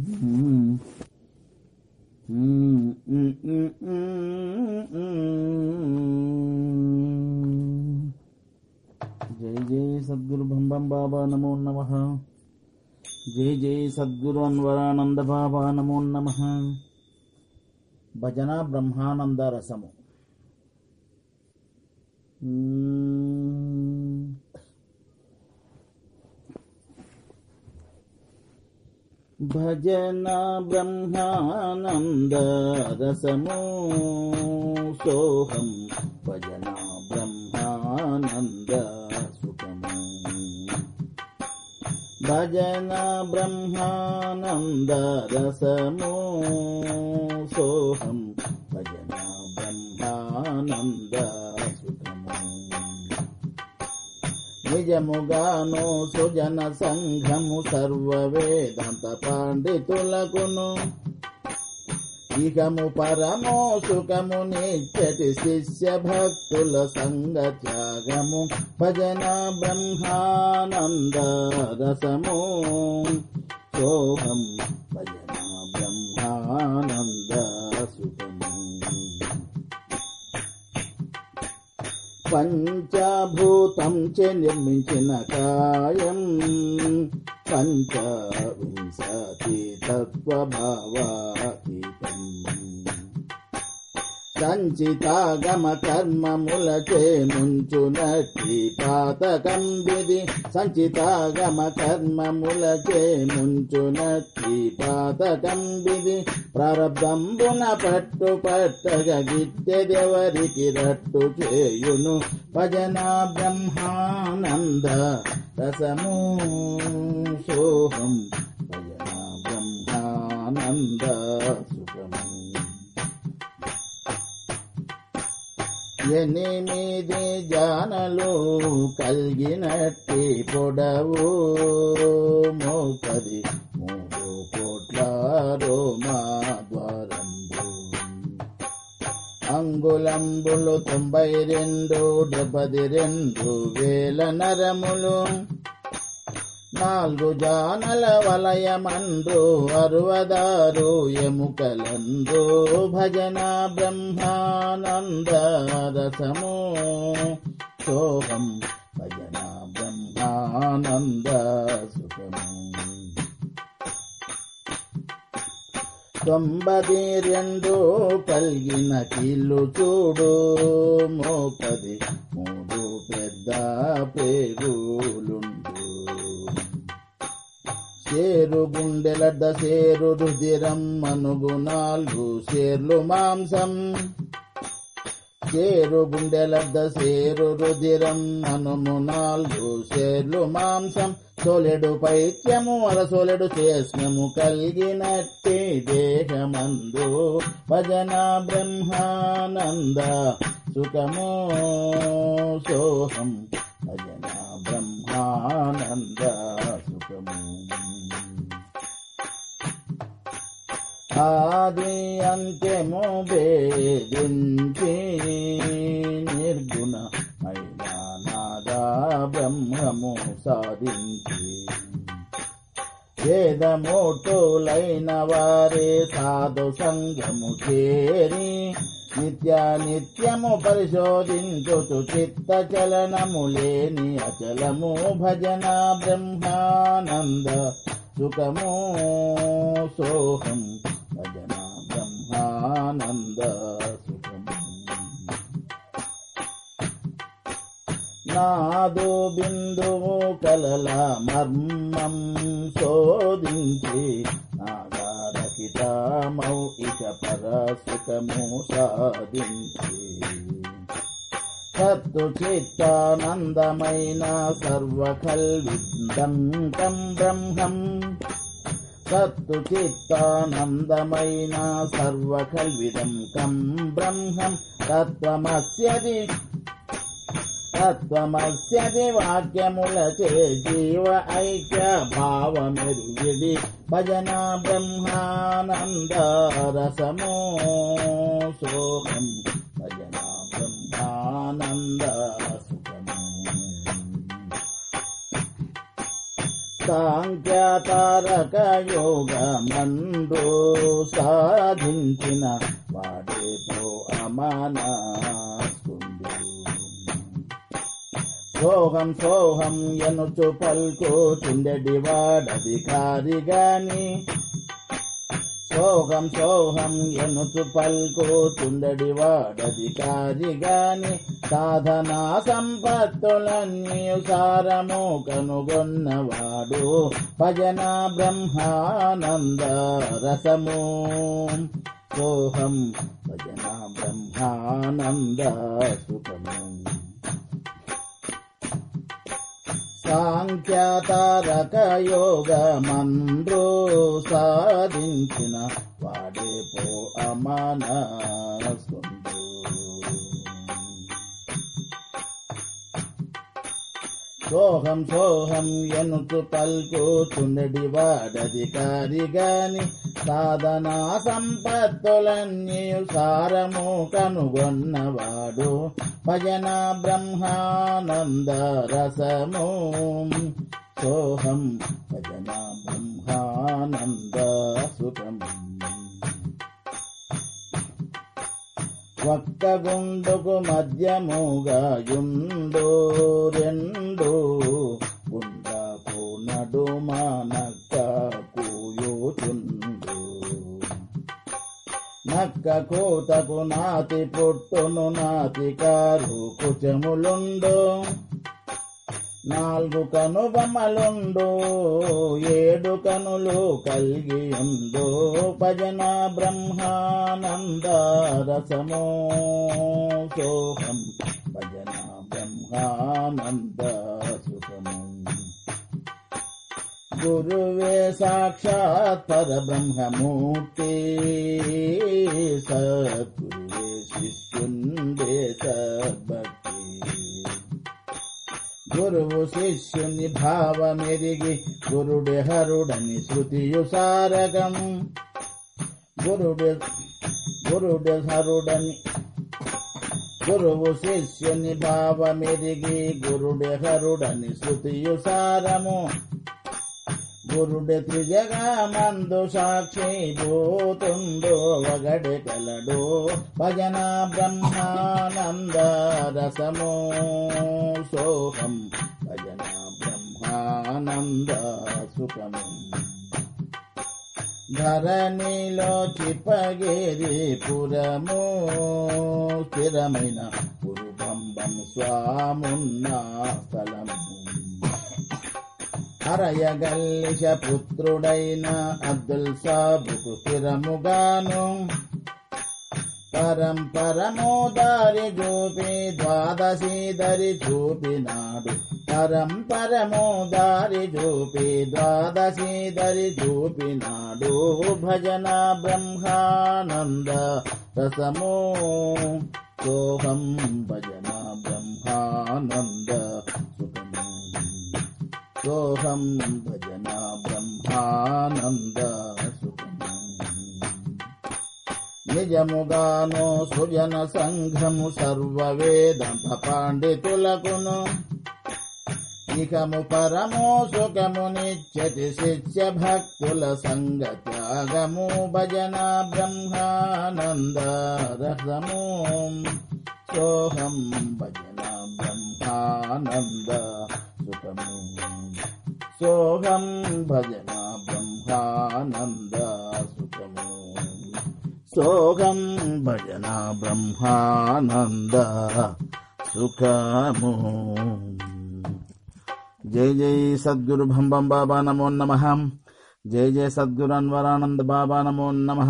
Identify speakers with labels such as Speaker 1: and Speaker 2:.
Speaker 1: जय जय सद्गुरुभम्बं बाबा नमो नमः। जय जय सद्गुरु अन्वरानंद बाबा नमो नमः। भजना ब्रह्मानंद रसमु। భజన బ్రహ్మానంద రసము సోహం భజన బ్రహ్మానంద సుఖము భజన బ్రహ్మానంద రసము సోహం భజన బ్రహ్మానంద నిజముగాను సుజన సంఘము సర్వ వేదాంత పండితులకును ఇకము పరమో సుఖము నిచ్చటి శిష్య భక్తుల సంగ త్యాగము భజన బ్రహ్మానంద రసము సోహం పంచభూతం చే నిర్మించిన కాయం. పంచవింశతి తత్వభావాతీతం. సంచితాగమ కర్మములచే ముంచునట్టి పాతకం విధి సంచితాగమ కర్మములచే ముంచునట్టి పాతకం విధి ప్రారబ్ధంబున పట్టు పట్టగ గిట్టెదెవరికి రట్టు చేయును. భజన బ్రహ్మానంద రసము సోహం భజన బ్రహ్మానంద సుఖము. ఎనిమిది జానలు కలిగినట్టి పొడవు? మోపది మూడు కోట్ల రోమా ద్వారంబు. అంగుళంబులు తొంభై రెండు డెబ్బది రెండు వేల నరములు. నాలుగు జానల వలయమందు అరువదారు ఎముకలందు భజన బ్రహ్మానంద రసము సోహం భజన బ్రహ్మానంద సుఖము తొంభది రెండు కలిగిన కీళ్ళు చూడు మోపది మూడు పెద్ద పేరు గుండెలడ్డ సేరు రుధిరం మనుగు నాలుగు సేర్లు మాంసం. సేరు గుండెలద్ద సేరు రుధిరం మనుము నాలుగు సేర్లు మాంసం. సోలెడు పైత్యము అరసోలెడు చేస్నము కలిగినట్టి దేహమందు భజన బ్రహ్మానంద సుఖము సోహం. భజన బ్రహ్మానంద. ఆది అంత్యము భేదించి నిర్గుణ నాదా బ్రహ్మము సాధించి. వేదమోటులైన వారే సాధు సంఘము చేరి నిత్య నిత్యము పరిశోధించుతు చిత్త చలనము లేని అచలము భజన బ్రహ్మానంద సుఖము సోహం నాదు బిందువు కలల మర్మం శోధించి నాగారహిత ఇక పరసుఖము సాధించి. సత్తు చిత్తానందమైన సర్వకల్విదంతం బ్రహ్మం. సత్తు చిత్తానందమైన సర్వకల్విదం కం బ్రహ్మం. తత్వమస్యది తత్వమస్యది వాక్యములచే జీవ ఐక్య భావమెరుగిడి భజన బ్రహ్మానంద రసమో సోహం భజన బ్రహ్మానంద సాంఖ్యాతారక యోగ మందు సాధించిన వాడేతో అమానా సోహం సోహం ఎనుచు పల్కోచుండెడి వాడధికారి గాని సోహం సోహం ఎనుచు పల్కోచుండెడి వాడధికారి గాని సాధనా సంపత్తులన్నీ సారము కనుగొన్నవాడు భజన బ్రహ్మానంద రసము. సోహం భజన బ్రహ్మానంద సుఖము. సాంఖ్యాతారక యోగ మంద్రో సాధించిన వాడే పో అమానసుండు సోహం సోహం ఎనుకు పల్కోచుండడి వాడధికారి గాని సాధనా సంపత్తులన్నీ సారము కనుగొన్నవాడు భజన బ్రహ్మానంద రసము. సోహం భజన బ్రహ్మానంద సుఖము ఒక్క గుండుకు మధ్యముగా యుండు నక్క కోతకు నాతి పుట్టును నాతి కారు కుచములుండు. నాలుగు కనుబొమ్మలుండు ఏడు కనులు కలిగి ఉండు భజన బ్రహ్మానంద రసమో సోహం భజన బ్రహ్మానంద గురువే సాక్షాత్ పరబ్రహ్మమూర్తి సద్గురువే శిష్యుండే సద్భక్తి. గురువు శిష్యుని భావమెరిగి గురుడి హరుడని శృతియు సారగం గురుడే గురుడే హరుడని గురువు శిష్యుని భావమెరిగి గురుడి హరుడని శృతియు సారము. గురుడే త్రిజగమందు సాక్షి భూతుండో వగడే కలడు భజన బ్రహ్మానంద రసమో సోహం భజన బ్రహ్మానంద సుఖము. ధరణిలో చిపగిరి పురము స్థిరమైన పురుబంబం స్వామున్న స్థలము. అరయగల్లిష పుత్రుడైన అబ్దుల్ సాబుకు స్థిరముగాను పరంపరము దారి చూపి ద్వాదశి దరి చూపినాడు పరంపరము దారి చూపి ద్వాదశి దరి చూపినాడు భజన బ్రహ్మానంద రసము. సోహం భజన బ్రహ్మానంద. సోహం భజన బ్రహ్మానంద సుఖము నిజముగాను సుజన సంఘము సర్వవేదంత పాండితులకును ఇకము పరమో సుఖము నిత్యతి శిష్య భక్తుల సంగ త్యాగము భజన బ్రహ్మానంద రసము సోహం భజన బ్రహ్మానంద సుఖము సోహం భజన బ్రహ్మానంద సుఖము. సోహం భజన బ్రహ్మానంద సుఖము. జై జై సద్గురు భంబం బాబా నమో నమ. జై జై సద్గురు అన్వరానంద బాబా నమో నమ.